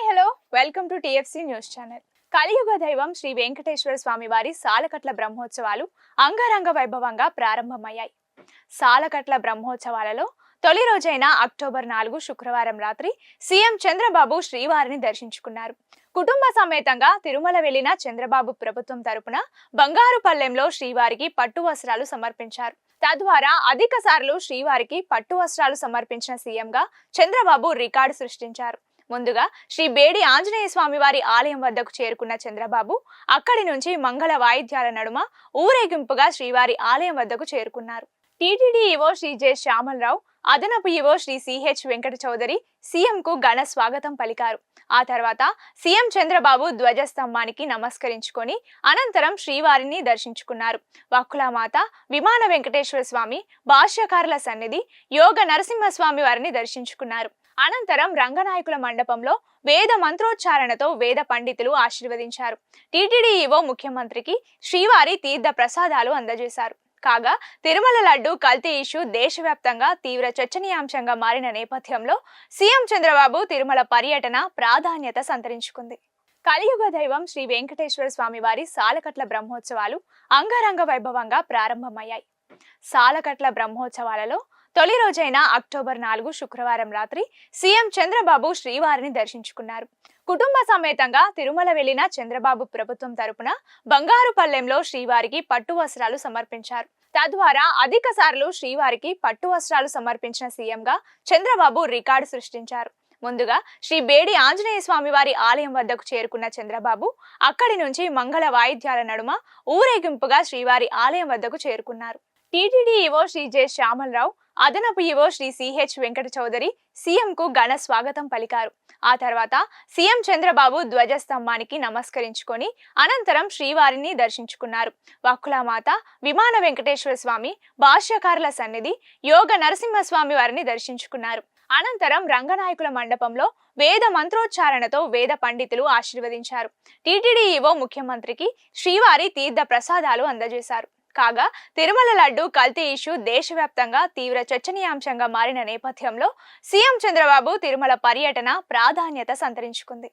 Hi hello welcome to TFC news channel కలియుగ దైవం శ్రీ వెంకటేశ్వర స్వామి వారి సాలకట్ల బ్రహ్మోత్సవాలు అంగరంగ వైభవంగా ప్రారంభమయ్యాయి. సాలకట్ల బ్రహ్మోత్సవాలలో తొలి రోజైన అక్టోబర్ నాలుగు శుక్రవారం రాత్రి సీఎం చంద్రబాబు శ్రీవారిని దర్శించుకున్నారు. కుటుంబ సమేతంగా తిరుమల వెళ్ళిన చంద్రబాబు ప్రభుత్వం తరపున బంగారుపల్లెంలో శ్రీవారికి పట్టు వస్త్రాలు సమర్పించారు. తద్వారా అధిక సార్లు శ్రీవారికి పట్టు వస్త్రాలు సమర్పించిన సీఎంగా చంద్రబాబు రికార్డు సృష్టించారు. ముందుగా శ్రీ బేడి ఆంజనేయ స్వామి వారి ఆలయం వద్దకు చేరుకున్న చంద్రబాబు అక్కడి నుంచి మంగళ వాయిద్యాల నడుమ ఊరేగింపుగా శ్రీవారి ఆలయం వద్దకు చేరుకున్నారు. TTD EO Shri J Shyamala Rao అదనపు EO Shri CH Venkata Chowdary CM కు ఘన స్వాగతం పలికారు. ఆ తర్వాత సీఎం చంద్రబాబు ధ్వజస్తంభానికి నమస్కరించుకొని అనంతరం శ్రీవారిని దర్శించుకున్నారు. వక్కులమాత విమాన వెంకటేశ్వర స్వామి భాష్యకారుల సన్నిధి యోగ నరసింహస్వామి వారిని దర్శించుకున్నారు. అనంతరం రంగనాయకుల మండపంలో వేద మంత్రోచ్చారణతో వేద పండితులు ఆశీర్వదించారు. టీటీడీ ఈవో ముఖ్యమంత్రికి శ్రీవారి తీర్థ ప్రసాదాలు అందజేశారు. కాగా తిరుమల లడ్డు కల్తీ ఇష్యూ దేశవ్యాప్తంగా తీవ్ర చర్చనీయాంశంగా మారిన నేపథ్యంలో సీఎం చంద్రబాబు తిరుమల పర్యటన ప్రాధాన్యత సంతరించుకుంది. కలియుగ దైవం శ్రీ వెంకటేశ్వర స్వామి వారి సాలకట్ల బ్రహ్మోత్సవాలు అంగరంగ వైభవంగా ప్రారంభమయ్యాయి. సాలకట్ల బ్రహ్మోత్సవాలలో తొలి రోజైన అక్టోబర్ నాలుగు శుక్రవారం రాత్రి సీఎం చంద్రబాబు శ్రీవారిని దర్శించుకున్నారు. కుటుంబ సమేతంగా తిరుమల వెళ్ళిన చంద్రబాబు ప్రభుత్వం తరపున బంగారుపల్లెంలో శ్రీవారికి పట్టు వస్త్రాలు సమర్పించారు. తద్వారా అధిక సార్లు శ్రీవారికి పట్టు వస్త్రాలు సమర్పించిన సీఎంగా చంద్రబాబు రికార్డు సృష్టించారు. ముందుగా శ్రీ బేడి ఆంజనేయ స్వామి వారి ఆలయం వద్దకు చేరుకున్న చంద్రబాబు అక్కడి నుంచి మంగళ వాయిద్యాల నడుమ ఊరేగింపుగా శ్రీవారి ఆలయం వద్దకు చేరుకున్నారు. TTD EO Shri J Shyamala Rao అదనపు EO Shri CH Venkata Chowdary CM కు ఘన స్వాగతం పలికారు. ఆ తర్వాత సీఎం చంద్రబాబు ధ్వజస్తంభానికి నమస్కరించుకొని అనంతరం శ్రీవారిని దర్శించుకున్నారు. వక్కులమాత విమాన వెంకటేశ్వర స్వామి భాష్యకారుల సన్నిధి యోగ నరసింహస్వామి వారిని దర్శించుకున్నారు. అనంతరం రంగనాయకుల మండపంలో వేద మంత్రోచ్చారణతో వేద పండితులు ఆశీర్వదించారు. టీటీడీ ఈవో ముఖ్యమంత్రికి శ్రీవారి తీర్థ ప్రసాదాలు అందజేశారు. కాగా తిరుమల లడ్డు కల్తీ ఇష్యూ దేశవ్యాప్తంగా తీవ్ర చర్చనీయాంశంగా మారిన నేపథ్యంలో సీఎం చంద్రబాబు తిరుమల పర్యటన ప్రాధాన్యత సంతరించుకుంది.